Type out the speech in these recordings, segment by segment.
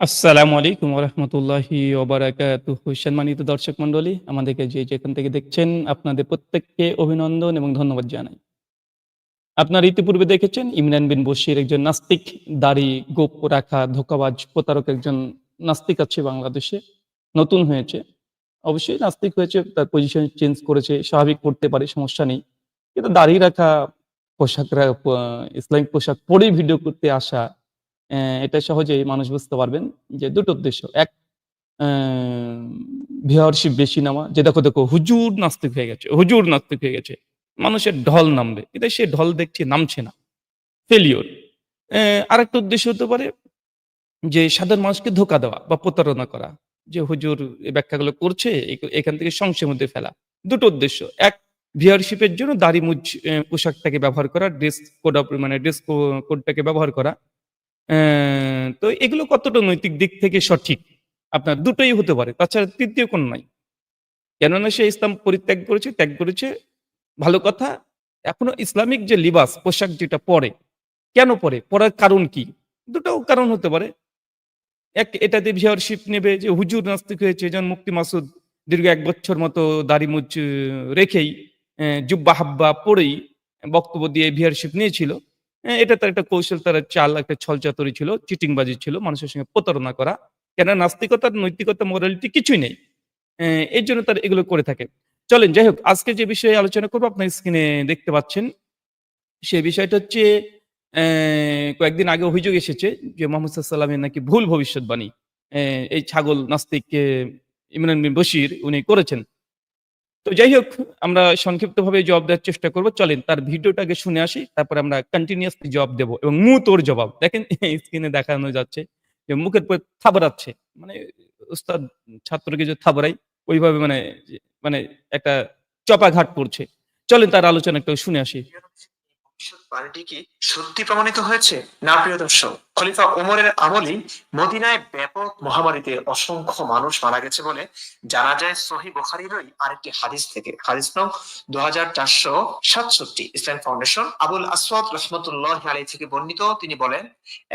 আসসালামু আলাইকুম ওরহমতুল্লাহি ওবারাকাতুহু। সম্মানিত দর্শক মণ্ডলী, আমাদেরকে যে যেখান থেকে দেখছেন, আপনাদের প্রত্যেককে অভিনন্দন এবং ধন্যবাদ জানাই। আপনারা ইতিপূর্বে দেখেছেন, ইমরান বিন বশির একজন নাস্তিক, দাড়ি গোপ রাখা, ধোকাবাজ, প্রতারক একজন নাস্তিক আছে বাংলাদেশে, নতুন হয়েছে। অবশ্যই নাস্তিক হয়েছে, তার পজিশন চেঞ্জ করেছে, স্বাভাবিক করতে পারে, সমস্যা নেই। কিন্তু দাড়ি রাখা পোশাকরা ইসলামিক পোশাক পরেই ভিডিও করতে আসা এটা সহজেই মানুষ বুঝতে পারবেন যে দুটো উদ্দেশ্য। এক ভিওয়ারশিপ বেশি নামা যে দেখো দেখো, হুজুর নাস্তিক হয়ে গেছে, হুজুর নাস্তিক হয়ে গেছে। মানুষের ঢল নামবে, কিন্তু সে ঢল দেখছে নামছে না ফেলিওর আরেকটা উদ্দেশ্য হতে পারে যে সাধারণ মানুষকে ধোকা দেওয়া বা প্রতারণা করা, যে হুজুর এই ব্যাখ্যাগুলো করছে এখান থেকে সংশয়ের মধ্যে ফেলা। দুটো উদ্দেশ্য। এক ভিওয়ারশিপের জন্য দাড়ি মুজ পোশাকটাকে ব্যবহার করা ড্রেস কোড মানে ড্রেস কোডটাকে ব্যবহার করা। তো এগুলো কতটা নৈতিক দিক থেকে সঠিক? আপনার দুটোই হতে পারে, তাছাড়া তৃতীয় কোন নাই। কেননা সে ইসলাম পরিত্যাগ করেছে, ত্যাগ করেছে, ভালো কথা। এখনও ইসলামিক যে লিবাস, পোশাক যেটা পরে, কেন পরে? পরার কারণ কি? দুটাও কারণ হতে পারে। এক, এটাতে ভিওরশিপ নেবে যে হুজুর নাস্তিক হয়েছে, যেমন মুক্তি মাসুদ দীর্ঘ এক বছর মতো দাড়ি মুচ রেখেই জুব্বা হাব্বা পরেই বক্তব্য দিয়ে ভিওরশিপ নিয়েছিল। এটা তার একটা কৌশল তার চাল একটা ছলচাতরি ছিল চিটিংবাজি ছিল মানুষের সঙ্গে প্রতারণা করা। কেন নাস্তিকতার নৈতিকতা মোরালিটি কিছুই নেই। আহ, এর জন্য তার এগুলো করে থাকে। চলেন যাই হোক আজকে যে বিষয়ে আলোচনা করব আপনার স্ক্রিনে দেখতে পাচ্ছেন। সে বিষয়টা হচ্ছে কয়েকদিন আগে অভিযোগ এসেছে যে মোহাম্মদ সাল্লামের নাকি ভুল ভবিষ্যৎবাণী। এই ছাগল নাস্তিক ইমরান বিন বশির উনি করেছেন। তো যাই হোক, আমরা সংক্ষিপ্ত ভাবে জবাব দেওয়ার চেষ্টা করব। চলেন, তার ভিডিওটাকে শুনে আসি, তারপর আমরা কন্টিনিউয়াসলি জবাব দেবো এবং মু তোর জবাব। দেখেন স্ক্রিনে দেখানো যাচ্ছে যে মুখের পর থাবড়াচ্ছে মানে উস্তাদ ছাত্রকে যে থাবড়াই, ওইভাবে মানে মানে একটা চপাঘাট পড়ছে। চলেন, তার আলোচনা একটু শুনে আসি। কি সত্যি প্রমাণিত হয়েছে? না, প্রিয় দর্শক, খলিফা ওমরের মদিনায় ব্যাপক মহামারীতে অসংখ্য মানুষ মারা গেছে বলে জানা যায় সহি আরেকটি হাদিস থেকে। হাদিস নং দু হাজার চারশো সাতষট্টি, ইসলাম ফাউন্ডেশন, আবুল আসওয়াদ রহমতুল্লাহ আলী থেকে বর্ণিত। তিনি বলেন,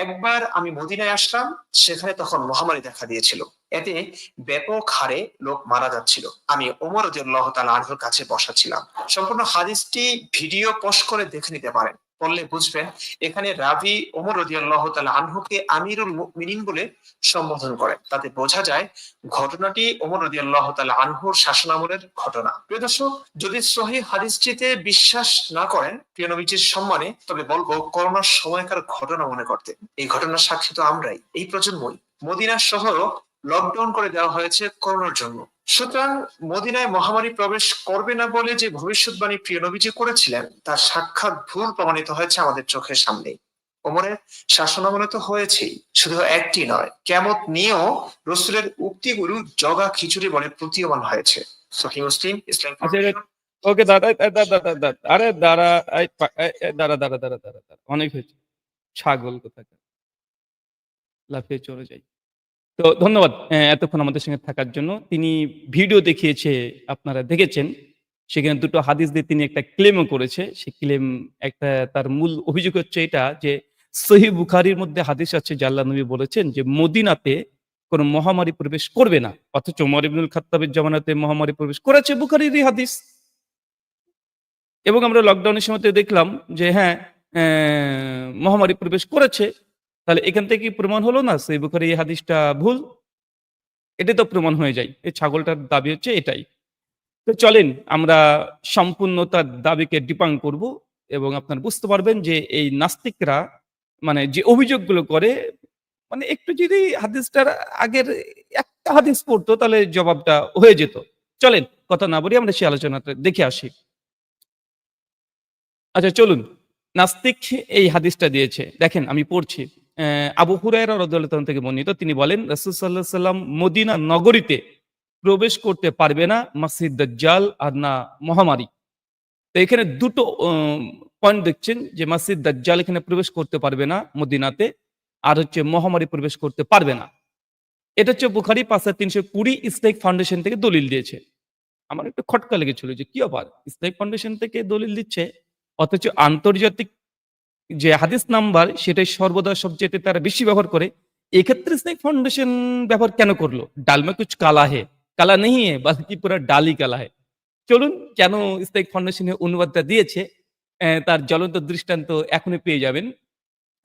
একবার আমি মদিনায় আসলাম, সেখানে তখন মহামারী দেখা দিয়েছিল। এতে ব্যাপক হারে লোক মারা যাচ্ছিল। আমি ওমর রাদিয়াল্লাহু তাআলা আনহুর কাছে বসা ছিলাম। সম্পূর্ণ হাদিসটি ভিডিও পোস্ট করে দেখে নিতে পারেন। পড়লে বুঝবেন, এখানে রাবি ওমর রদিয়াল্লাহ তাআলা আনহুকে আমিরুল মুমিনিন বলে সম্বোধন করে। তাতে বোঝা যায়, ঘটনাটি ওমর রদিয়াল্লাহ তাআলা আনহুর শাসনামলের ঘটনা। প্রিয় দর্শক, যদি সহি হাদিসটিতে বিশ্বাস না করেন, প্রিয় নবীজির সম্মানে, তবে বলব, করোনার সময়কার ঘটনা মনে করতে। এই ঘটনার সাক্ষী তো আমরাই, এই প্রজন্মই। মদিনা শহর লকডাউন করে দেওয়া হয়েছে করোনার জন্য। সুতরাং মদিনায় মহামারী প্রবেশ করবে না বলে যে ভবিষ্যৎবাণী প্রিয় নবীজি করেছিলেন তার সাক্ষাৎ ভুল প্রমাণিত হয়েছে আমাদের চোখের সামনেই। ওমরের শাসনামলে তো হয়েছেই শুধু একটি নয় কেমত নিয়েও রসুলের উক্তিগুলো জগা খিচুড়ি বলে প্রতীয়মান হয়েছে। সহি মুসলিম ইসলাম আচ্ছা, ওকে দাদা দাদা দাদা আরে দাঁড়া দাঁড়া দাঁড়া দাঁড়া দাঁড়া অনেক হয়েছে। ছাগল কোথাকার? লাফিয়ে চলে যাই। তো ধন্যবাদ এতক্ষণ আমাদের সঙ্গে থাকার জন্য। তিনি ভিডিও দেখিয়েছে, আপনারা দেখেছেন। সেখানে দুটো হাদিস দিয়ে তিনি একটা ক্লেমও করেছে। সে ক্লেম একটা, তার মূল অভিযোগ হচ্ছে এটা যে, সহি বুখারির মধ্যে হাদিস আছে আল্লাহ নবী বলেছেন যে, মদিনাতে কোনো মহামারী প্রবেশ করবে না। অথচ উমর ইবনুল জামানাতে মহামারী প্রবেশ করেছে বুখারিরই হাদিস। এবং আমরা লকডাউনের সময় দেখলাম যে হ্যাঁ মহামারী প্রবেশ করেছে। তাহলে এখান থেকে প্রমাণ হলো না? সেই বুখারি এই হাদিসটা ভুল? এটা তো প্রমাণ হয়ে যায়। এই ছাগলটার দাবি হচ্ছে এটাই। তো চলেন আমরা সম্পূর্ণতার দাবিকে ডিপাং করব এবং আপনার বুঝতে পারবেন যে এই নাস্তিকরা মানে যে অভিযোগগুলো করে মানে একটু যদি হাদিসটার আগের একটা হাদিস পড়তো তাহলে জবাবটা হয়ে যেত। চলেন কথা না বলি আমরা সেই আলোচনাটা দেখে আসি। আচ্ছা চলুন। নাস্তিক এই হাদিসটা দিয়েছে। দেখেন আমি পড়ছি। আবু হুরায়রা রাদিয়াল্লাহু তাআলা থেকে বর্ণিত, তিনি বলেন, রাসূল আলাইহি সাল্লাম মদিনা নগরীতে প্রবেশ করতে পারবে না মাসিদ দাজ্জাল আর না মহামারী। তো এখানে দুটো পয়েন্ট দেখছেন যে মাসিদ দাজ্জাল এখানে প্রবেশ করতে পারবে না মদিনাতে আর হচ্ছে মহামারী প্রবেশ করতে পারবে না। এটা হচ্ছে বুখারি পাঁচ হাজার তিনশো কুড়ি ইসলাইক ফাউন্ডেশন থেকে দলিল দিয়েছে। আমার একটু খটকা লেগেছিল যে কি আবার ইসলাইক ফাউন্ডেশন থেকে দলিল দিচ্ছে, অথচ আন্তর্জাতিক যে হাদিস নাম্বার সেটাই সর্বদা সবচেয়ে তারা বেশি ব্যবহার করে। এক্ষেত্রে স্নেক ফাউন্ডেশন ব্যবহার কেন করল? ডাল মে কুছ কালা হে। কালা নেই বাকি পুরো ডালই কালা হে। চলুন কেন স্নেক ফাউন্ডেশনের অনুবাদটা দিয়েছে? তার জ্বলন্ত দৃষ্টান্ত এখনই পেয়ে যাবেন।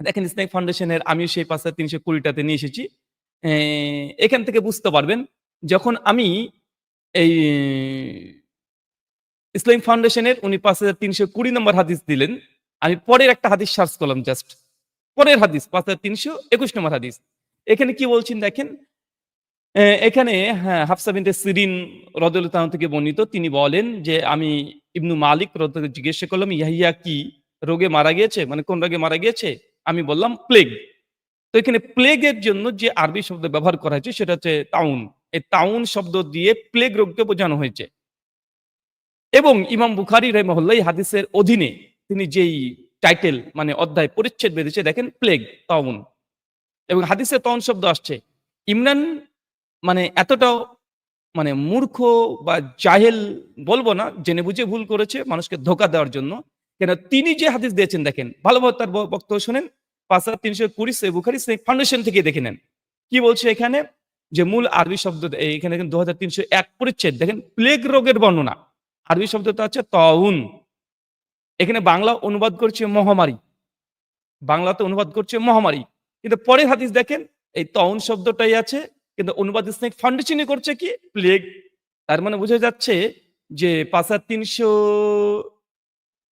দেখেন স্নেক ফাউন্ডেশনের আমিও সেই পাঁচ হাজার তিনশো কুড়িটাতে নিয়ে এসেছি। এখান থেকে বুঝতে পারবেন, যখন আমি এই ইসলাম ফাউন্ডেশনের উনি পাঁচ হাজার তিনশো কুড়ি নম্বর হাদিস দিলেন আমি পরের একটা হাদিস সার্চ করলাম জাস্ট পরের হাদিস পাঁচ হাজার তিনশো একুশ নম্বর হাদিস। এখানে কি বলছেন দেখেন? এখানে হ্যাঁ হাফসা বিনতে সিরিন রদুল থেকে বর্ণিত, তিনি বলেন যে আমি ইবনু মালিক রদুল্লাহ জিজ্ঞেস করলাম, ইয়াহিয়া কি রোগে মারা গিয়েছে? মানে কোন রোগে মারা গিয়েছে? আমি বললাম প্লেগ তো এখানে প্লেগের জন্য যে আরবি শব্দ ব্যবহার করা হয়েছে, সেটা হচ্ছে টাউন এই টাউন শব্দ দিয়ে প্লেগ রোগকে বোঝানো হয়েছে। এবং ইমাম বুখারি রহমহল্লা হাদিসের অধীনে তিনি যেই টাইটেল মানে অধ্যায় পরিচ্ছেদ বেঁধেছে, দেখেন প্লেগ তাউন এবং হাদিসে তাউন শব্দ আসছে। ইমরান মানে এতটাও মানে মূর্খ বা জাহেল বলব না, জেনে বুঝে ভুল করেছে মানুষকে ধোকা দেওয়ার জন্য। কেন, তিনি যে হাদিস দিয়েছেন, দেখেন ভালোভাবে তার বক্তব্য শোনেন, পাঁচ হাজার তিনশো কুড়ি সে বুখারি সে ফাউন্ডেশন থেকে দেখে নেন। কি বলছে এখানে? যে মূল আরবি শব্দ এখানে দু হাজার তিনশো এক পরিচ্ছেদ, দেখেন প্লেগ রোগের বর্ণনা। আরবি শব্দটা হচ্ছে তাউন এখানে বাংলা অনুবাদ করছে মহামারী। বাংলাতে অনুবাদ করছে মহামারী। কিন্তু পরের হাদিস দেখেন, এই তাউন শব্দটাই আছে, কিন্তু অনুবাদ ইসলামিক ফাউন্ডেশনই করছে কি? প্লেগ তার মানে বোঝা যাচ্ছে যে পাঁচ হাজার তিনশো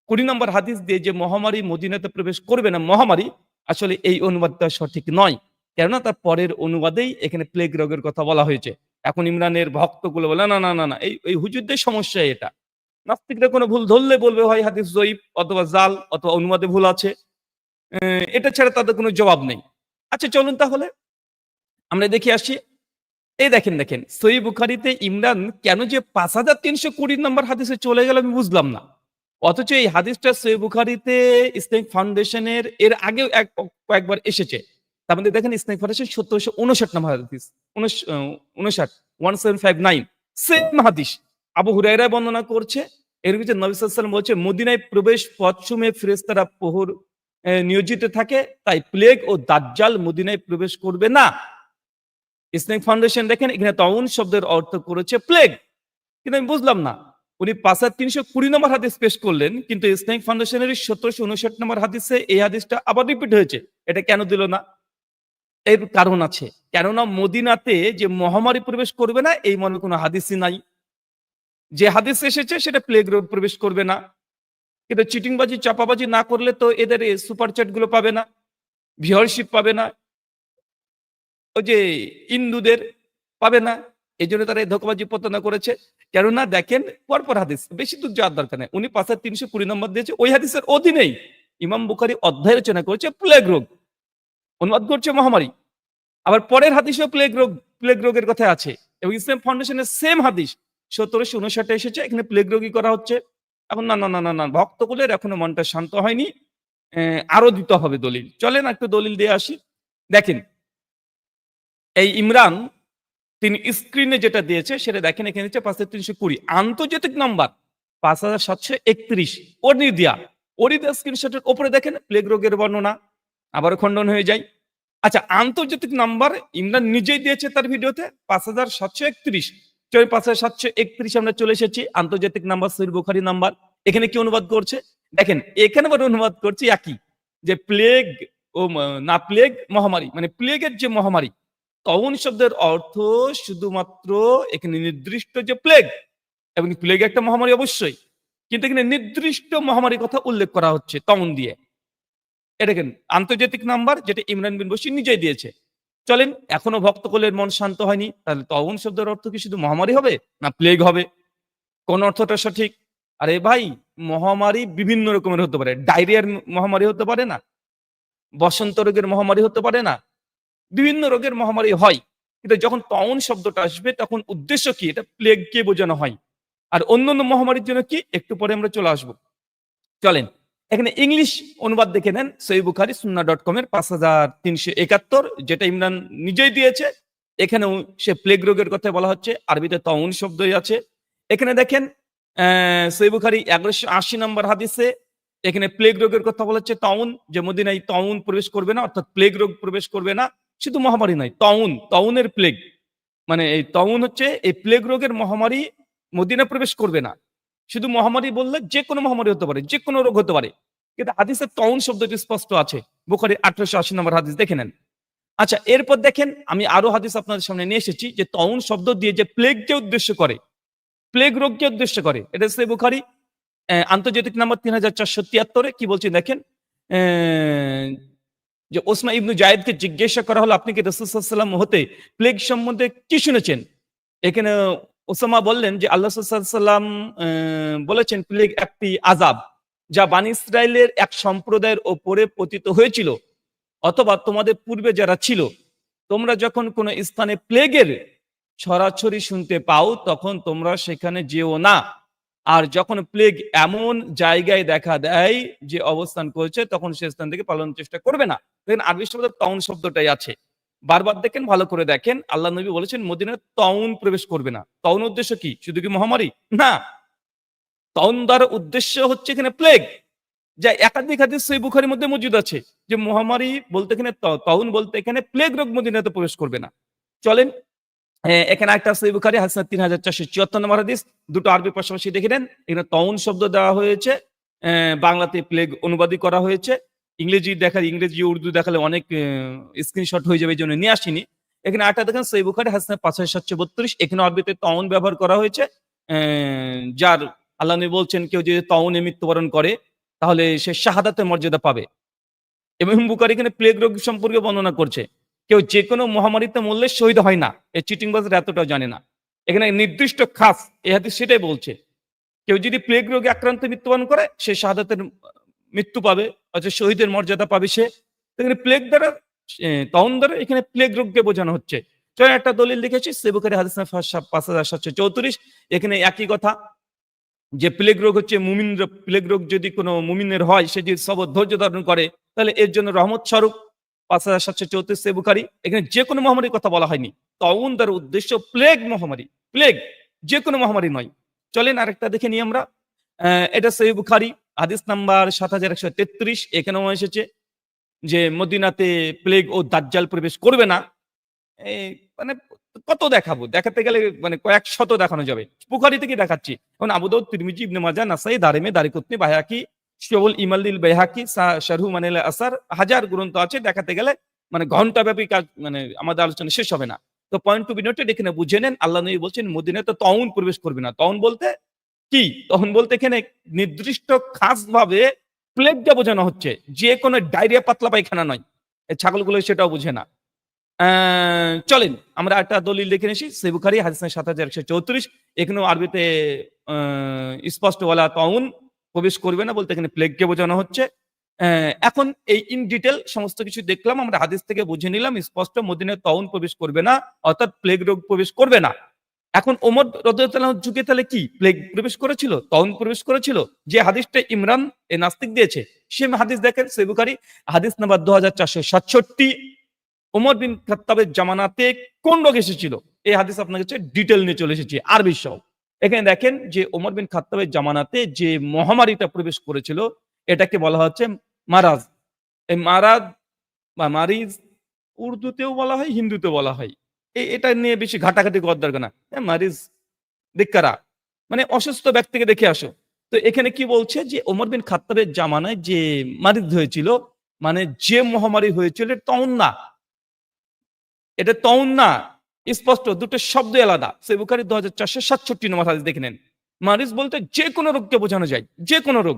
কুড়ি নম্বর হাদিস দিয়ে যে মহামারী মদিনাতে প্রবেশ করবে না, মহামারী, আসলে এই অনুবাদটা সঠিক নয়। কেননা তার পরের অনুবাদেই এখানে প্লেগ রোগের কথা বলা হয়েছে। এখন ইমরানের ভক্তগুলো বলে, না না না না এই হুজুরদের সমস্যা এটা। নাস্তিকরা কোনো ভুল ধরলে বলবে, হয় হাদিস জয়ীব অথবা জাল অথবা অনুবাদে ভুল আছে। এটা ছাড়া তাদের কোনো জবাব নেই। আচ্ছা চলুন তাহলে। আমরা দেখে আসি। এই দেখেন দেখেন সই বুখারিতে ইমরান কেন যে পাঁচ হাজার তিনশো কুড়ি নম্বর হাদিসে চলে গেল আমি বুঝলাম না। অথচ এই হাদিসটা সই বুখারিতে ইসলামিক ফাউন্ডেশনের এর আগেও এক, কয়েকবার এসেছে। তার মধ্যে দেখেন ইসলামিক ফাউন্ডেশন সত্তরশো উনষাট নম্বর হাদিস উনষ- উনষাট, one seven five nine, same হাদিস। আবু হুরাইরা বর্ণনা করছে, এর ভিতরে নবী সাল্লাম বলছে, মদিনায় প্রবেশ পশ্চিমে ফেরেস্তারা প্রহর নিয়োজিত থাকে, তাই প্লেগ ও দাজ্জাল মদিনায় প্রবেশ করবে না। ইসলামিক ফাউন্ডেশন দেখেন, এখানে তাউন শব্দের অর্থ করেছে প্লেগ। কিন্তু আমি বুঝলাম না, উনি পাঁচ হাজার তিনশো কুড়ি নম্বর হাদিস পেশ করলেন, কিন্তু ইসলামিক ফাউন্ডেশনের সতেরোশো উনষাট নম্বর হাদিসে এই হাদিসটা আবার রিপিট হয়েছে। এটা কেন দিল না? এর কারণ আছে। কেননা মদিনাতে যে মহামারী প্রবেশ করবে না, এই মনে কোনো হাদিসই নাই। যে হাদিস এসেছে সেটা প্লেগ রোগ প্রবেশ করবে না। কিন্তু চিটিংবাজি, চাপাবাজি না করলে তো এদের সুপার চ্যাটগুলো পাবে না ভিওরশিপ পাবে না, ওই যে ইন্দুদের পাবে না। এই জন্য তারা এই ধোকাবাজি প্রতারণা করেছে। কেননা দেখেন, পরপর হাদিস, বেশি দূর যাওয়ার দরকার নেই। উনি পাঁচ হাজার তিনশো কুড়ি নম্বর দিয়েছে, ওই হাদিসের অধীনেই ইমাম বুখারি অধ্যায় রচনা করেছে প্লেগ রোগ। অনুবাদ করছে মহামারী। আবার পরের হাদিসেও প্লেগ রোগ প্লেগ রোগের কথা আছে। এবং ইসলাম ফাউন্ডেশনের সেম হাদিস। সতেরোশো উনষাটে এসেছে, এখানে প্লেগ রোগী করা হচ্ছে। এখন না না না না না, ভক্তকুলের এখনও মনটা শান্ত হয়নি। আরও দিতে হবে দলিল। চলেন একটু দলিল দিয়ে আসি। দেখেন, এই ইমরান, তিনি স্ক্রিনে যেটা দিয়েছে, সেটা দেখেন, এখানে হচ্ছে পাঁচ হাজার তিনশো কুড়ি। আন্তর্জাতিক নাম্বার, পাঁচ হাজার সাতশো একত্রিশ। ওরনি দেয়া ওরই দেয়া স্ক্রিনশটের ওপরে দেখেন, প্লেগ রোগের বর্ণনা। আবারও খণ্ডন হয়ে যায়। আচ্ছা আন্তর্জাতিক নাম্বার, ইমরান নিজেই দিয়েছে তার ভিডিওতে, পাঁচ হাজার সাতশো একত্রিশ। চল পাঁচ সাতশো একত্রিশ আমরা চলে এসেছি। আন্তর্জাতিক নাম্বার সৈর বুখারি নাম্বার। এখানে কি অনুবাদ করছে? দেখেন, এখানে আবার অনুবাদ করছে একই, যে প্লেগ ও না, প্লেগ মহামারী মানে প্লেগের যে মহামারী তখন শব্দের অর্থ শুধুমাত্র এখানে নির্দিষ্ট যে প্লেগ, এবং প্লেগ একটা মহামারী অবশ্যই, কিন্তু এখানে নির্দিষ্ট মহামারীর কথা উল্লেখ করা হচ্ছে তখন দিয়ে। এটা আন্তর্জাতিক নাম্বার, যেটা ইমরান বিন বসির নিজেই দিয়েছে। চলেন, এখনও ভক্ত ভক্তকুলের মন শান্ত হয়নি, তাহলে তখন শব্দের অর্থ কি শুধু মহামারী হবে না প্লেগ হবে? কোন অর্থটা সঠিক? আরে ভাই, মহামারী বিভিন্ন রকমের হতে পারে, ডায়রিয়ার মহামারী হতে পারে না, বসন্ত রোগের মহামারী হতে পারে না, বিভিন্ন রোগের মহামারী হয়। কিন্তু যখন তাউন শব্দটা আসবে, তখন উদ্দেশ্য কি? এটা প্লেগকে বোঝানো হয়। আর অন্যান্য মহামারীর জন্য কি? একটু পরে আমরা চলে আসব। চলেন এখানে ইংলিশ অনুবাদ দেখে নেন সই বুখারি সুন্না ডট কম এর পাঁচ হাজার তিনশো একাত্তর, যেটা ইমরান নিজেই দিয়েছে। এখানেও সে প্লেগ রোগের কথা বলা হচ্ছে, আরবিতে তাউন শব্দই আছে। এখানে দেখেন সই বুখারি এগারোশো আশি নম্বর হাদিসে এখানে প্লেগ রোগের কথা বলা হচ্ছে, তাউন, যে মদিনায় তাউন প্রবেশ করবে না, অর্থাৎ প্লেগ রোগ প্রবেশ করবে না, শুধু মহামারী নয়, তউন, তউনের প্লেগ মানে এই তউন হচ্ছে, এই প্লেগ রোগের মহামারী মদিনা প্রবেশ করবে না। শুধু মহামারী বললে যে কোনো মহামারী হতে পারে, যে কোনো রোগ হতে পারে। কিন্তু হাদিসের তউন শব্দটি স্পষ্ট আছে। বুখারি আঠারোশো আশি নম্বর হাদিস দেখে নেন। আচ্ছা এরপর দেখেন, আমি আরও হাদিস আপনাদের সামনে নিয়ে এসেছি যে তউন শব্দ দিয়ে যে প্লেগকে উদ্দেশ্য করে প্লেগ রোগকে উদ্দেশ্য করে, এটা হচ্ছে বুখারি আন্তর্জাতিক নাম্বার তিন হাজার চারশো তিয়াত্তরে কি বলছে দেখেন? যে ওসমা ইবনু জায়েদকে জিজ্ঞাসা করা হলো, আপনি কি রসুলাম হতে প্লেগ সম্বন্ধে কি শুনেছেন? এখানে ওসামা বললেন যে আল্লাহ সাল্লাম বলেছেন প্লেগ একটি আজাব যা বানি ইসরায়েলের এক সম্প্রদায়ের ওপরে পতিত হয়েছিল, অথবা তোমাদের পূর্বে যারা ছিল, তোমরা যখন কোনো স্থানে প্লেগের ছড়াছড়ি শুনতে পাও, তখন তোমরা সেখানে যেও না। আর যখন প্লেগ এমন জায়গায় দেখা দেয় যে অবস্থান করছে, তখন সে স্থান থেকে পালানোর চেষ্টা করবে না। দেখেন, আরবি শব্দ টাউন শব্দটাই আছে। বারবার দেখেন, ভালো করে দেখেন। আল্লাহ নবী বলেছেন মদিনায় তউন প্রবেশ করবে না। তউন উদ্দেশ্য কি? শুধু কি মহামারী? না। তউন দ্বারা উদ্দেশ্য হচ্ছে এখানে প্লেগ যা একাধিক হাদিস সেই বুখারির মধ্যে মজুদ আছে যে মহামারী বলতে এখানে ত- তউন বলতে এখানে প্লেগ রোগ মদিনাতে প্রবেশ করবে না। চলেন এখানে একটা সেই বুখারি হাসান তিন হাজার চারশো চুয়াত্তর নম্বর হাদিস। দুটো আরবি পাশাপাশি দেখে নেন। এখানে তউন শব্দ দেওয়া হয়েছে বাংলাতে প্লেগ অনুবাদী করা হয়েছে। ইংরেজি দেখালে, ইংরেজি, উর্দু দেখালে অনেক স্ক্রিনশট হয়ে যাবে এই জন্য নিয়ে আসিনি। এখানে আটটা দেখেন, সেই বুখারি হাসান পাঁচ হাজার সাতশো বত্রিশ। এখানে আরবিতে তউন ব্যবহার করা হয়েছে যার আল্লাহ নবী বলছেন, কেউ যদি তউনে মৃত্যুবরণ করে, তাহলে সে শাহাদাতের মর্যাদা পাবে। এবং বুকারি এখানে প্লেগ রোগ সম্পর্কে বর্ণনা করছে। কেউ যে কোনো মহামারীতে মরলে শহীদ হয় না, এই চিটিং বাজার এতটাও জানে না। এখানে নির্দিষ্ট খাস এ হাতে সেটাই বলছে। কেউ যদি প্লেগ রোগে আক্রান্ত মৃত্যুবরণ করে, সে শাহাদাতের মৃত্যু পাবে অর্থাৎ শহীদের মর্যাদা পাবে সে। এখানে প্লেগ দ্বারা তখন দ্বারা এখানে প্লেগ রোগকে বোঝানো হচ্ছে। চলে একটা দলিল লিখেছি সেবুকারি হাদিস পাঁচ হাজার সাতশো চৌত্রিশ। এখানে একই কথা যে প্লেগ রোগ হচ্ছে মুমিন প্লেগ রোগ যদি কোনো মুমিনের হয়, সে যদি সবর ধৈর্য ধারণ করে, তাহলে এর জন্য রহমত স্বরূপ পাঁচ হাজার সাতশো চৌত্রিশ বুখারি, এখানে যে কোনো মহামারীর কথা বলা হয়নি। তখন তার উদ্দেশ্য প্লেগ মহামারী, প্লেগ যে কোনো মহামারী নয়। চলেন আরেকটা দেখে নিই আমরা। এটা সেই বুখারি, হাদিস নাম্বার সাত হাজার একশো তেত্রিশ, এখানেও এসেছে যে মদিনাতে প্লেগ ও দাজ্জাল প্রবেশ করবে না। মানে কত দেখাবো? দেখাতে গেলে মানে কয়েক শত দেখানো যাবে। বুখারি থেকে দেখাচ্ছি? এখন আবুদাউদ তিরমিজি, ইবনে মাজা নাসাই, দারিমে, দারিকুতনি, বাহাকি শবুল ইমাল্লিল বেহাকি শারহু, মানিল আসার হাজার গ্রন্থ আছে। দেখাতে গেলে মানে ঘণ্টা ব্যাপী কাজ মানে আমাদের আলোচনা শেষ হবে না। তো পয়েন্ট টু বি নোটেড এখানে বুঝে নেন, আল্লাহ নবী বলছেন মদিনায় তো তউন প্রবেশ করবে না। তউন বলতে কি? তখন বলতে এখানে নির্দিষ্ট খাস ভাবে প্লেগটা বোঝানো হচ্ছে, যে কোনো ডায়রিয়া, পাতলা পায়খানা নয়। ছাগলগুলো সেটাও বুঝে না। চলেন, আমরা একটা দলিল দেখে নিয়েছি সেবুখারি হাদিস সাত হাজার একশো চৌত্রিশ। এখানেও আরবিতে স্পষ্ট বলা তউন প্রবেশ করবে না বলতে এখানে প্লেগকে বোঝানো হচ্ছে। এখন এই ইন ডিটেল সমস্ত কিছু দেখলাম, আমরা হাদিস থেকে বুঝে নিলাম, স্পষ্ট মদিনায় তউন প্রবেশ করবে না, অর্থাৎ প্লেগ রোগ প্রবেশ করবে না। এখন ওমর রদাহ যুগে তাহলে কি? প্লেগ প্রবেশ করেছিল, তউন প্রবেশ করেছিল, যে হাদিসটা ইমরান, এ নাস্তিক দিয়েছে। সে হাদিস দেখেন সেবুকারি হাদিস নাম্বার দু হাজার চারশো সাতষট্টি। ওমর বিন খাত্তাবের জামানাতে কোন রোগ এসেছিল? এই হাদিস আপনার কাছে ডিটেল নিয়ে চলে এসেছে, আরবি সহ। এখানে দেখেন যে ওমর বিন খাত্তাবের জামানাতে যে মহামারীটা প্রবেশ করেছিল, এটাকে বলা হচ্ছে মারাজ। এই মারাজ বা মারিজ উর্দুতেও বলা হয়, হিন্দুতেও বলা হয়। এই এটা নিয়ে বেশি ঘাটাঘাটি করার দরকার না। এ মারিজ দিক্কারা মানে অসুস্থ ব্যক্তিকে দেখে আসো। তো এখানে কি বলছে যে ওমর বিন খাত্তাবের জামানায় যে মারিজ হয়েছিল মানে যে মহামারী হয়েছিল তখন না এটা তউন না, স্পষ্ট, দুটো শব্দ আলাদা। সে বুখারি দু হাজার চারশো সাতষট্টি নম্বর হাদিস দেখে নেন। মারিজ বলতে যে কোনো রোগকে বোঝানো যায়, যে কোনো রোগ,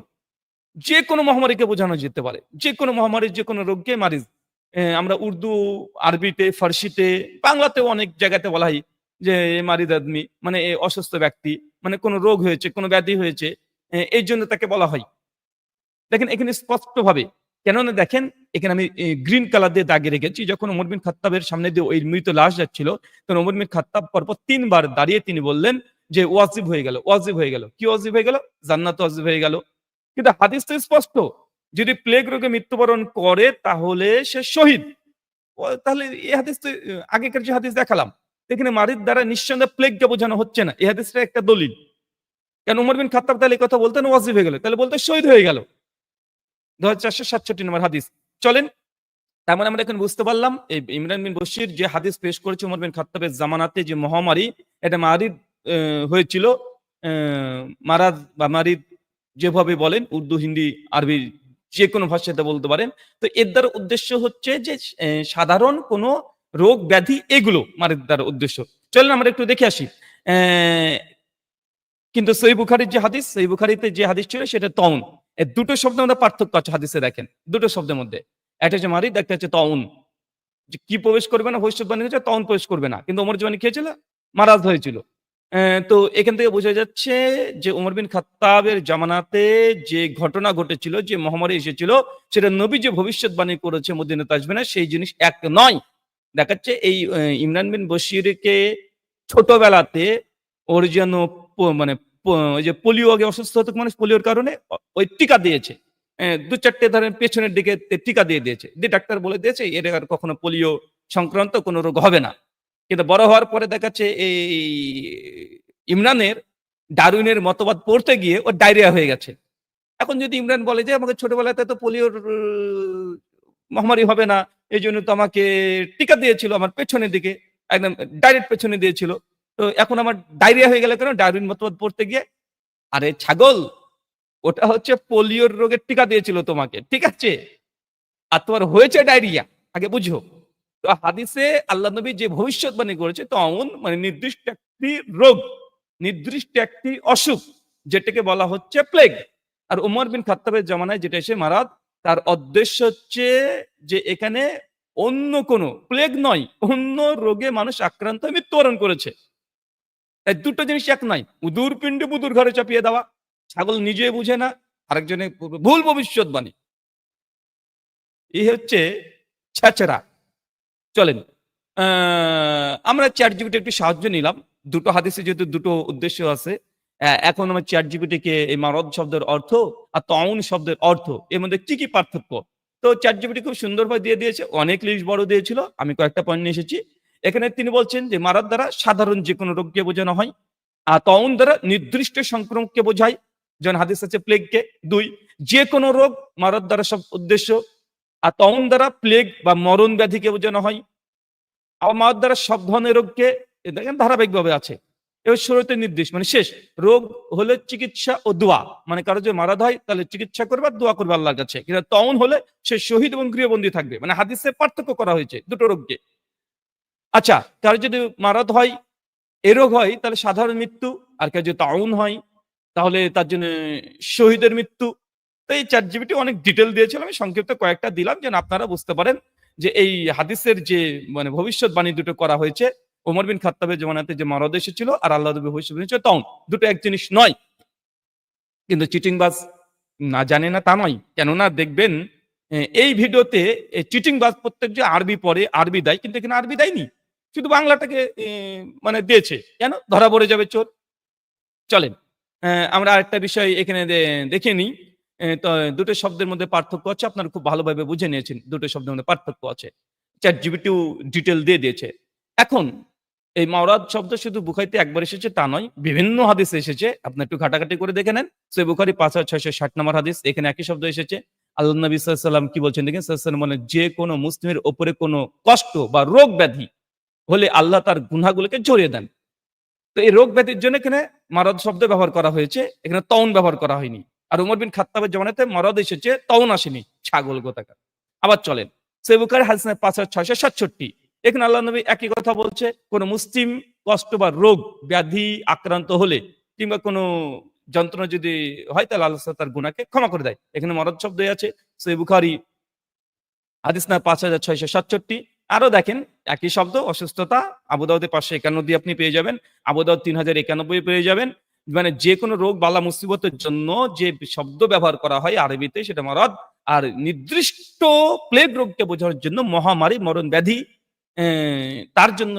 যে কোনো মহামারীকে বোঝানো যেতে পারে। যে কোনো মহামারীর যে কোনো রোগকে মারিজ আমরা উর্দু, আরবিতে, ফার্সিতে, বাংলাতেও অনেক জায়গাতে বলা হয় যে মারিদ আদমি মানে অসুস্থ ব্যক্তি মানে কোনো রোগ হয়েছে, কোনো ব্যাধি হয়েছে এই জন্য তাকে বলা হয়। দেখেন এখানে স্পষ্টভাবে, কেননা দেখেন এখানে আমি গ্রিন কালার দিয়ে দাগে রেখেছি। যখন ওমর বিন খাত্তাবের সামনে দিয়ে ওই মৃত লাশ যাচ্ছিল, তখন ওমর বিন খাত্তাব পরপর তিনবার দাঁড়িয়ে তিনি বললেন যে, ওয়াজিব হয়ে গেল, ওয়াজিব হয়ে গেল। কি ওয়াজিব হয়ে গেল? জান্নাত ওয়াজিব হয়ে গেল। কিন্তু হাদিস তো স্পষ্ট, যদি প্লেগ রোগে মৃত্যুবরণ করে, তাহলে সে শহীদ। তাহলে এই হাদিস তো আগেকার যে হাদিস দেখালাম, এখানে মারির দ্বারা নিঃসন্দেহে প্লেগকে বোঝানো হচ্ছে না। এই হাদিসটা একটা দলিল। কেন উমর বিন খাত্তাব তাহলে কথা বলতেন? ওয়াজিব হয়ে গেল। তাহলে বলতে শহীদ হয়ে গেল। দু হাজার চারশো সাতষট্টি নম্বর হাদিস। চলেন। তার মানে আমরা এখন বুঝতে পারলাম, এই ইমরান বিন বশির যে হাদিস পেশ করেছে উমর বিন খাত্তাবের জামানাতে যে মহামারী, এটা মারিদ হয়েছিল। মারাদ বা মারিদ যেভাবে বলেন, উর্দু, হিন্দি, আরবি যে কোনো ভাষাতে বলতে পারেন। তো এর দ্বারা উদ্দেশ্য হচ্ছে যে সাধারণ কোনো রোগ ব্যাধি এগুলো মারিদ দ্বারা উদ্দেশ্য। চলেন আমরা একটু দেখে আসি। কিন্তু সই বুখারির যে হাদিস, সই বুখারিতে যে হাদিস ছিল, সেটা তউন এই দুটো শব্দের মধ্যে পার্থক্য আছে হাদিসে, দেখেন। দুটো শব্দের মধ্যে। একটা হচ্ছে মারিদ, একটা হচ্ছে তউন। যে কি প্রবেশ করবে না ভবিষ্যৎবাণী হচ্ছে তউন প্রবেশ করবে না। কিন্তু ওমর জবানি খেয়েছিল? মারাজ হয়েছিল তো এখান থেকে বোঝা যাচ্ছে যে উমর বিন খাত্তাবের জামানাতে যে ঘটনা ঘটেছিল, যে মহামারী এসেছিল, সেটা নবী যে ভবিষ্যৎবাণী করেছে মদিনা আসবে না, সেই জিনিস এক নয়। দেখাচ্ছে এই ইমরান বিন বশিরকে ছোটবেলাতে ওর যেন মানে ওই যে পোলিও আগে অসুস্থ হতো মানুষ পোলিওর কারণে ওই টিকা দিয়েছে। আহ, দু চারটে ধরেন পেছনের দিকে টিকা দিয়ে দিয়েছে। দিয়ে ডাক্তার বলে দিয়েছে এর আর কখনো পোলিও সংক্রান্ত কোনো রোগ হবে না। কিন্তু বড় হওয়ার পরে দেখাচ্ছে এই ইমরানের ডারুইনের মতবাদ পড়তে গিয়ে ওর ডায়রিয়া হয়ে গেছে। এখন যদি ইমরান বলে যে আমাকে ছোটবেলাতে তো পোলিওর মহামারী হবে না এই জন্য তো আমাকে টিকা দিয়েছিল আমার পেছনের দিকে একদম ডাইরেক্ট পেছনে দিয়েছিল। তো এখন আমার ডায়রিয়া হয়ে গেলে কেন ডারুইন মতবাদ পড়তে গিয়ে, আরে ছাগল, ওটা হচ্ছে পোলিওর রোগের টিকা দিয়েছিল তোমাকে, ঠিক আছে? আর তোমার হয়েছে ডায়রিয়া, আগে বুঝো। তো হাদিসে আল্লাহ নবী যে ভবিষ্যৎবাণী করেছে তখন মানে নির্দিষ্ট একটি রোগ, নির্দিষ্ট একটি অসুখ, যেটাকে বলা হচ্ছে প্লেগ আর উমর বিন খাত্তাবের জমানায় যেটা এসে মারাদ, তার উদ্দেশ্য হচ্ছে যে এখানে অন্য কোনো প্লেগ নয়, অন্য রোগে মানুষ আক্রান্ত মৃত্যুবরণ করেছে। তাই দুটো জিনিস এক নয় উদুর পিণ্ডে বুদুর ঘরে চাপিয়ে দেওয়া। ছাগল নিজে বুঝে না, আরেকজনে ভুল ভবিষ্যৎ ভবিষ্যৎবাণী এই হচ্ছে ছেচরা চলেন আমরা চ্যাট জিপিটি একটু সাহায্য নিলাম। দুটো হাদিসে যেহেতু দুটো উদ্দেশ্য আছে এখন আমরা চ্যাট জিপিটিকে এই মারদ শব্দের অর্থ আর তউন শব্দের অর্থ, এর মধ্যে কি কি পার্থক্য? তো চ্যাট জিপিটি খুব সুন্দরভাবে দিয়ে দিয়েছে, অনেক লিস্ট বড় দিয়েছিল, আমি কয়েকটা পয়েন্ট নিয়ে এসেছি। এখানে তিনি বলছেন যে মারাদ দ্বারা সাধারণ যে কোনো রোগকে বোঝানো হয়, আর তউন দ্বারা নির্দিষ্ট সংক্রমণকে বোঝায়। যেমন হাদিস আছে প্লেগকে দুই, যে কোনো রোগ মারাদ দ্বারা সব উদ্দেশ্য, আর তউন দ্বারা প্লেগ বা মরণ ব্যাধিকে বোঝানো হয়। আবার মারাদ দ্বারা সব ধরনের রোগকে দেখেন ধারাবাহিকভাবে আছে। এবার শুরুতে নির্দেশ মানে শেষ, রোগ হলে চিকিৎসা ও দোয়া মানে কারও যদি মারাদ হয় তাহলে চিকিৎসা করবে দোয়া করবে আল্লাহর কাছে। কিন্তু তউন হলে সে শহীদ এবং গৃহবন্দী থাকবে মানে হাদিসে পার্থক্য করা হয়েছে দুটো রোগকে। আচ্ছা কারও যদি মারাত হয়, এ রোগ হয়, তাহলে সাধারণ মৃত্যু, আর কারও যদি তাউন হয়, তাহলে তার জন্য শহীদের মৃত্যু। তো এই চার জিবিটি অনেক ডিটেল দিয়েছিল, আমি সংক্ষিপ্ত কয়েকটা দিলাম যেন আপনারা বুঝতে পারেন যে এই হাদিসের যে মানে ভবিষ্যৎবাণী দুটো করা হয়েছে, ওমর বিন খাত্তাবের জমানাতে যে মরদ এসেছিল, আর আল্লাহ নবী ভবিষ্যৎ হয়েছে তখন দুটো এক জিনিস নয়। কিন্তু চিটিংবাজ না জানে না তা নয়। কেননা দেখবেন এই ভিডিওতে চিটিংবাজ প্রত্যেক যে আরবি পড়ে, আরবি দেয়, কিন্তু এখানে আরবি দেয়নি। শুধু বাংলাটাকে মানে দিয়েছে। কেন? ধরা পড়ে যাবে চোর। চলেন। আমরা আরেকটা বিষয় এখানে দেখে নিই। তো দুটো শব্দের মধ্যে পার্থক্য আছে। আপনারা খুব ভালোভাবে বুঝে নিয়েছেন দুটো শব্দের মধ্যে পার্থক্য আছে। চ্যাট জিবিটিও ডিটেল দিয়ে দিয়েছে। এখন, এই মাওরাদ শব্দ শুধু বুখারিতে একবার এসেছে, তা নয়, বিভিন্ন হাদিস এসেছে। আপনি একটু ঘাটাঘাটি করে দেখে নেন। সে বুখারি পাঁচ হাজার ছয়শো ষাট নম্বর হাদিস, এখানে একই শব্দ এসেছে। আল্লাহ নবী সাল্লাম কি বলছেন দেখেন? সাল্লাম মানে যে কোনো মুসলিমের ওপরে কোনো কষ্ট বা রোগ ব্যাধি হলে আল্লাহ তার গুনাগুলোকে জড়িয়ে দেন। তো এই রোগ ব্যাধির জন্য এখানে মারদ শব্দ ব্যবহার করা হয়েছে, এখানে তউন ব্যবহার করা হয়নি। আর উমর বিন খাত্তাবের জমানাতে মরদ এসেছে তউন আসেনি, ছাগল গোতাকার আবার চলেন সেবুকার হাসনা পাঁচ হাজার ছয়শো সাতষট্টি। এখানে আল্লাহ নবী একই কথা বলছে, কোন মুসলিম কষ্ট বা রোগ ব্যাধি আক্রান্ত হলে কিংবা কোনো যন্ত্রণা যদি হয়, তাহলে আল্লাহ তার গুনাকে ক্ষমা করে দেয়। এখানে মরদ শব্দ আছে সে বুখারি, হাদিস পাঁচ হাজার ছয়শো সাতষট্টি। আরও দেখেন, একই শব্দ, অসুস্থতা, আবুদাউদের পাঁচশো একান্ন দিয়ে আপনি পেয়ে যাবেন, আবুদাউদ তিন হাজার একানব্বই পেয়ে যাবেন। মানে যে কোনো রোগ, বালা মুসিবতের জন্য যে শব্দ ব্যবহার করা হয় আরবিতে সেটা মরদ। আর নির্দিষ্ট প্লেগ রোগকে বোঝানোর জন্য মহামারী মরণ ব্যাধি তার জন্য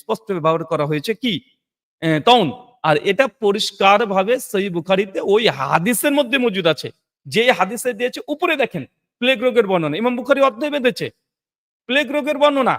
স্পষ্ট ব্যবহার করা হয়েছে কি? তখন আর এটা পরিষ্কার ভাবে সহি বুখারিতে ওই হাদিসের মধ্যে মজুদ আছে। যে হাদিসে দিয়েছে, উপরে দেখেন প্লেগ রোগের বর্ণনা। ইমাম বুখারি অধ্যায় বেঁধেছে। প্লেগ রোগের বর্ণনা।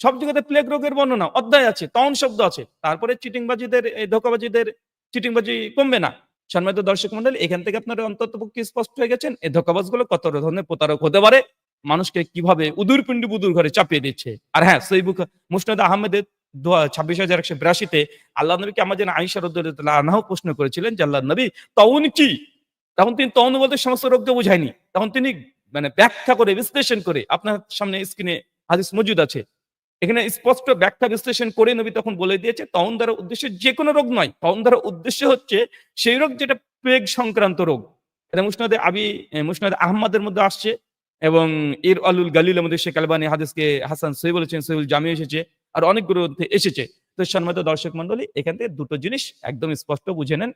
সব জায়গাতে প্লেগ রোগের বর্ণনা। অধ্যায় আছে তখন শব্দ আছে। তারপরে চিটিংবাজিদের ধোকাবাজিদের চিটিংবাজি কমবে না। সম্মানিত দর্শক মন্ডলী, এখান থেকে আপনারা অন্তত পক্ষে স্পষ্ট হয়ে গেছেন, এই ধোকাবাজগুলো কত ধরনের প্রতারক হতে পারে? মানুষকে কীভাবে উদুর পিন্ডি বুদুর ঘরে চাপিয়ে দিচ্ছে? আর হ্যাঁ সেই বুক মুসনাদ আহমেদের ছাব্বিশ হাজার একশো বিরাশিতে আল্লাহ নবীকে যেন আইসা রদুল্লাহ আনাও প্রশ্ন করেছিলেন যে, আল্লাহ নবী তউন কি? তখন তিনি তউন বলতে সমস্ত রোগকে বোঝায়নি। তখন তিনি মানে ব্যাখ্যা করে, বিশ্লেষণ করে, আপনার সামনে স্ক্রিনে হাদিস মজুদ আছে। এখানে স্পষ্ট ব্যাখ্যা, বিশ্লেষণ করে নবী তখন বলে দিয়েছে, তখন দ্বারা উদ্দেশ্য যে কোনো রোগ নয়, তখন দ্বারা উদ্দেশ্য হচ্ছে সেই রোগ যেটা প্লেগ সংক্রান্ত রোগ। এটা মুসনাদে আবি মুসনাদ আহমদের মধ্যে আসছে এবং এর আলুল গালিলের মধ্যে শেখ আলবানি হাদিসকে হাসান সহি বলেছেন, সহিউল জামি এসেছে আর অনেক গ্রন্থে এসেছে। তো সম্মানিত দর্শক মন্ডলী এখান থেকে দুটো জিনিস একদম স্পষ্ট বুঝে নেন।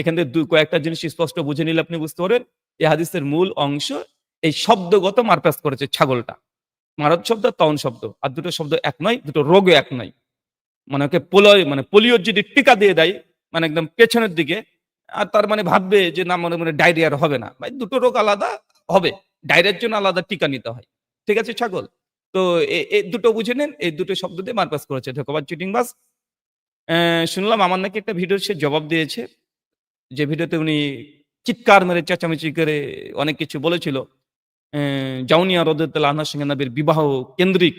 এখান থেকে কয়েকটা জিনিস স্পষ্ট বুঝে নিলে আপনি বুঝতে পারবেন। এই হাদিসের মূল অংশ এই শব্দগত মারপ্যাস করেছে ছাগলটা। মারদ শব্দ, তন শব্দ। আর দুটো শব্দ এক নয়, দুটো রোগও এক নয়। মানে ওকে পোলয় মানে পোলিওর যদি টিকা দিয়ে দেয় মানে একদম পেছনের দিকে, আর তার মানে ভাববে যে না, মনে মনে ডায়রিয়ার হবে না। ভাই, দুটো রোগ আলাদা হবে। ডায়রিয়ার জন্য আলাদা টিকা নিতে হয়। ঠিক আছে, ছাগল? তো এই দুটো বুঝে নেন, এই দুটো শব্দ দিয়ে মারপাস করেছে। ধোকাবাজ চিটিং বাস। শুনলাম, আমার নাকি একটা ভিডিও সে জবাব দিয়েছে। যে ভিডিওতে উনি চিৎকার মেরে, চেঁচামেচি করে অনেক কিছু বলেছিল। জাউনিয়া রদুল্লাহ আহনার সঙ্গে নবীর বিবাহ কেন্দ্রিক।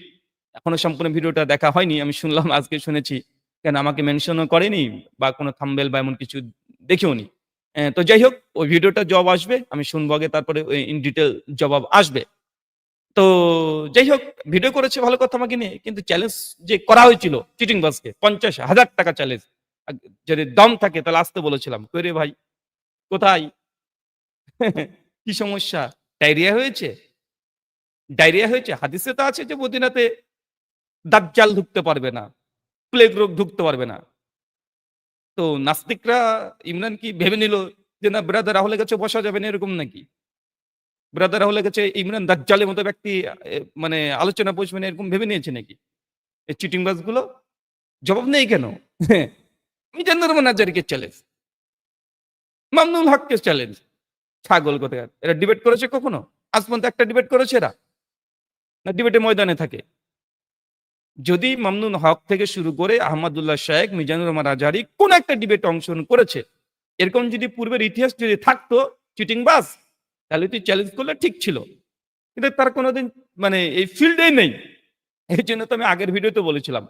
এখনও সম্পূর্ণ ভিডিওটা দেখা হয়নি, আমি শুনলাম, আজকে শুনেছি। কেন আমাকে মেনশনও করেনি বা কোনো থাম্বেল বা এমন কিছু দেখেও নি। তো যাই হোক, ওই ভিডিওটা জবাব আসবে, আমি শুনব আগে, তারপরে ইন ডিটেল জবাব আসবে। তো যাই হোক ভিডিও করেছে ভালো কথা আমাকে নিয়ে, কিন্তু চ্যালেঞ্জ যে করা হয়েছিল চিটিং বাসকে পঞ্চাশ হাজার টাকা চ্যালেঞ্জ যদি দম থাকে, তাহলে আসতে বলেছিলাম। কই রে ভাই? কোথায়? কি সমস্যা? ডায়রিয়া হয়েছে? ডায়রিয়া হয়েছে? হাদিসে তো আছে যে মদিনাতে দাজ্জাল ঢুকতে পারবে না, প্লেগ রোগ ঢুকতে পারবে না। তো নাস্তিকরা ইমরান কি ভেবে নিল যে না ব্রাদার রাহুলের কাছে বসা যাবে না এরকম নাকি? ব্রাদার রাহুলের কাছে ইমরান দাজ্জালের মতো ব্যক্তি মানে আলোচনা বসবে না এরকম ভেবে নিয়েছে নাকি? এই চিটিংগুলো জবাব নেই কেন? মিজানুর মোনাজারিকে চ্যালেঞ্জ মামনুল হককে চ্যালেঞ্জ ছাগল কোথায়? এরা ডিবেট করেছে কখনো? আজ পর্যন্ত একটা ডিবেট করেছে এরা। না ডিবেটে ময়দানে থাকে। যদি মামনুন হক থেকে শুরু করে আহমদুল্লাহ শেখ মিজানুর রহমান আজহারি কোন একটা ডিবেট অংশগ্রহণ করেছে, এরকম যদি পূর্বের ইতিহাস যদি থাকতো চিটিং বাস, তাহলে তুই চ্যালেঞ্জ করলে ঠিক ছিল। কিন্তু তার কোনোদিন মানে এই ফিল্ডেই নেই। এই জন্য তো আমি আগের ভিডিওতে বলেছিলাম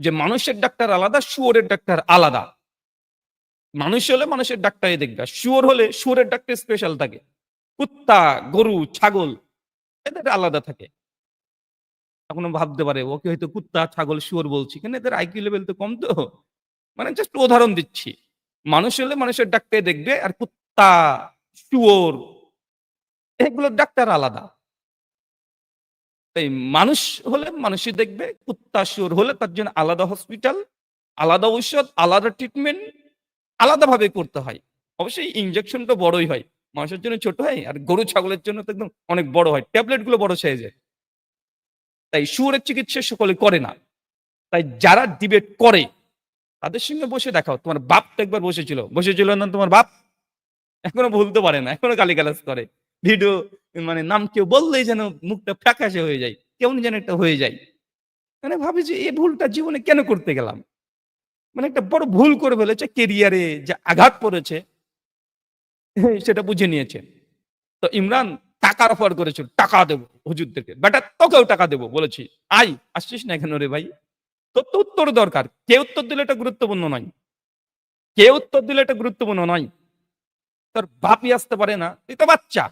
যে মানুষের ডাক্তার আলাদা, শুয়োরের ডাক্তার আলাদা। মানুষ হলে মানুষের ডাক্তারই দেখবে শুয়োর হলে শুয়োরের ডাক্তার স্পেশাল থাকে। কুত্তা, গরু, ছাগল, এদের আলাদা থাকে। এখনও ভাবতে পারে, ওকে হয়তো কুত্তা, ছাগল, শুয়োর বলছি কেন এদের আইকিউ লেভেল তো কম তো। মানে জাস্ট উদাহরণ দিচ্ছি। মানুষ হলে মানুষের ডাক্তার দেখবে, আর কুত্তা, শুয়োর, এগুলোর ডাক্তার আলাদা। তাই মানুষ হলে মানুষই দেখবে, কুত্তা, শুয়োর হলে তার জন্য আলাদা হসপিটাল আলাদা ঔষধ, আলাদা ট্রিটমেন্ট আলাদাভাবে করতে হয়। অবশ্যই ইনজেকশনটা বড়ই হয়। মানুষের জন্য ছোট হয় আর গরু, ছাগলের জন্য তো একদম অনেক বড় হয়। ট্যাবলেটগুলো বড় সাইজের তাই শুয়োরের চিকিৎসা সকলে করে না। তাই যারা ডিবেট করে, তাদের সঙ্গে বসে দেখাও। তোমার বাপ তো একবার বসেছিল। বসেছিল না তোমার বাপ? এখনও ভুলতে পারে না। এখনও গালিগালাজ করে। ভিডিও মানে নাম কেউ বললেই যেন মুখটা ফ্যাকাশে হয়ে যায়। কেমন যেন একটা হয়ে যায়। মানে ভাবি যে এই ভুলটা জীবনে কেন করতে গেলাম? মানে একটা বড় ভুল করে ফেলেছে কেরিয়ারে যে আঘাত পড়েছে সেটা বুঝে নিয়েছে। তো ইমরান টাকার অফার করেছিল টাকা দেবো হুজুরদেরকে। বেটা তোকেও টাকা দেবো বলেছি। আই আসছিস না এখানে রে ভাই? তোর তো উত্তর দরকার। কে উত্তর দিলে এটা গুরুত্বপূর্ণ নয়? কে উত্তর দিলে এটা গুরুত্বপূর্ণ নয়? তোর বাপই আসতে পারে না তুই তো বাচ্চা।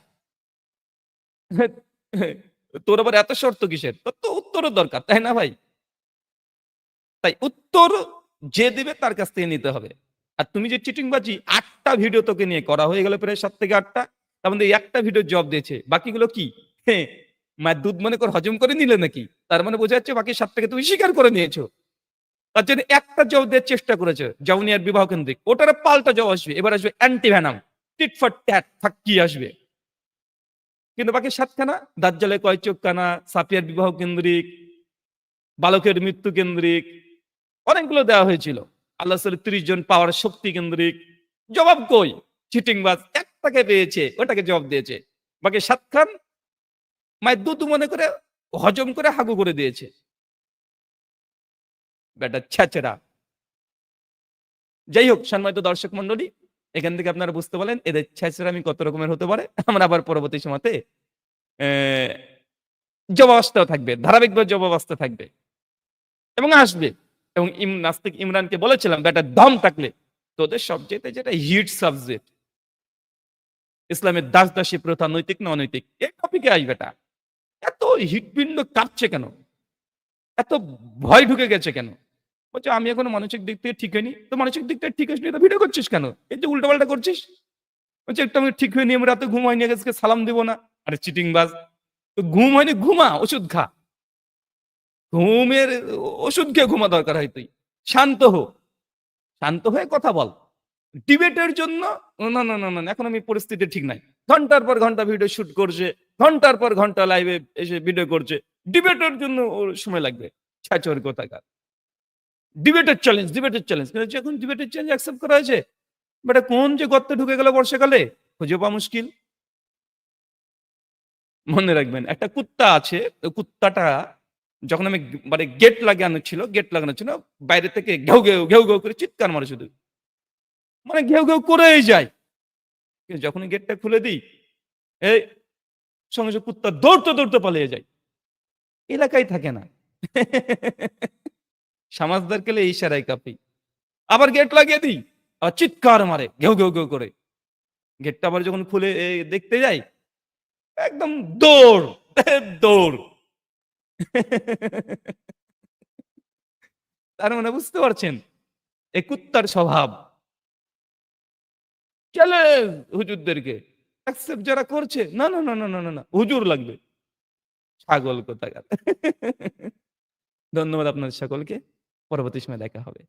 তোর আবার এত শর্ত কিসের? তোর তো উত্তরও দরকার তাই না ভাই? তাই উত্তর যে দেবে তার কাছ থেকে নিতে হবে। আর তুমি যে চিটিং বাজি আটটা ভিডিও তোকে নিয়ে করা হয়ে গেল প্রায় সাত থেকে আটটা, তার মধ্যে একটা ভিডিও জব দিয়েছে। বাকিগুলো কি? হ্যাঁ মায়ের দুধ মনে কর হজম করে নিলে নাকি? তার মানে বোঝা যাচ্ছে বাকি সাত থেকে তুমি স্বীকার করে নিয়েছো। তার জন্য একটা জবাব দেওয়ার চেষ্টা করেছে জাউনিয়ার বিবাহ কেন্দ্রিক। ওটার পাল্টা জবাব আসবে। এবার আসবে anti venom tit for tat ফাঁকি আসবে। কিন্তু বাকি সাতখানা, দাজ্জালে কয় চোখ কানা সাপিয়ার বিবাহ কেন্দ্রিক, বালকের মৃত্যু কেন্দ্রিক অনেকগুলো দেওয়া হয়েছিল। আল্লাহ সাল্লাহ ত্রিশ জন পাওয়ার শক্তি কেন্দ্রিক। জবাব কই? চিটিং বাজ একটাকে পেয়েছে ওটাকে জবাব দিয়েছে। বাকি সাতখান মায়ের দুধ মনে করে হজম করে হাগু করে দিয়েছে। বেটা ছ্যাচেরা যাই হোক সম্মানিত দর্শক মন্ডলী এখান থেকে আপনারা বুঝতে পারলেন এদের ছ্যাঁচড়ামি কত রকমের হতে পারে। আমরা আবার পরবর্তী সময়তে আহ, জবাবস্থাও থাকবে ধারাবাহিকভাবে জবাবস্থা থাকবে। এবং আসবে। এবং ইম, নাস্তিক ইমরানকে বলেছিলাম, বেটা, দম থাকলে। তোদের সবচেয়ে যেটা হিট সাবজেক্ট, ইসলামের দাস দাসী প্রথা, নৈতিক না অনৈতিক এই টপিকে আসবে এটা এত হৃৎপিণ্ড কাঁপছে কেন? এত ভয় ঢুকে গেছে কেন? বলছে, আমি এখন মানসিক দিক থেকে ঠিক হয়নি তো মানসিক দিক থেকে ঠিক হয়নি তো ভিডিও করছিস কেন? এই যে উল্টোপাল্টা করছিস? বলছে, একটু আমি ঠিক হয়নি আমি রাতে ঘুম হয়নি, আজকে সালাম দিব না। আরে চিটিং বাজ তো ঘুম হয়নি, ঘুমা, ওষুধ খা। ঘুমের ওষুধ খেয়ে ঘুমা দরকার হয় তুই। শান্ত হো। শান্ত হয়ে কথা বল। ডিবেটের জন্য না না না না এখন আমি পরিস্থিতি ঠিক নাই। ঘণ্টার পর ঘণ্টা ভিডিও শুট করছে, ঘণ্টার পর ঘণ্টা লাইভে এসে ভিডিও করছে। ডিবেটের জন্য ওর সময় লাগবে। ছাচর কোথাকার। ডিবেটের চ্যালেঞ্জ ডিবেটের চ্যালেঞ্জ কিন্তু যখন ডিবেটের চ্যালেঞ্জ অ্যাকসেপ্ট করা হয়েছে? বেটা, কোন যে গর্তে ঢুকে গেল বর্ষাকালে? খুঁজে পাওয়া মুশকিল। মনে রাখবেন, একটা কুত্তা আছে কুত্তাটা যখন আমি মানে গেট লাগানো ছিল গেট লাগানো ছিল, বাইরে থেকে ঘেউ ঘেউ ঘেউ ঘেউ করে চিৎকার মারে শুধু। মানে ঘেউ ঘেউ করেই যায়। যখন গেটটা খুলে দিই, এই সঙ্গে সঙ্গে কুত্তা দৌড়তে দৌড়তে পালিয়ে যায়। এলাকায় থাকে না। সমাজদার কেলে ইশারাই কাপি। আবার গেট লাগিয়ে দিই, আবার চিৎকার মারে, ঘেউ ঘেউ ঘেউ করে। গেটটা আবার যখন খুলে দেখতে যাই, একদম দৌড় দৌড়। তার মানে বুঝতে পারছেন? এ কুত্তার স্বভাব। চলে হুজুরদেরকে। অ্যাকসেপ্ট যারা করছে, না না না না না না না, হুজুর লাগবে। ছাগল কোথাকার? ধন্যবাদ আপনাদের সকলকে। পরবর্তী সময় দেখা হবে।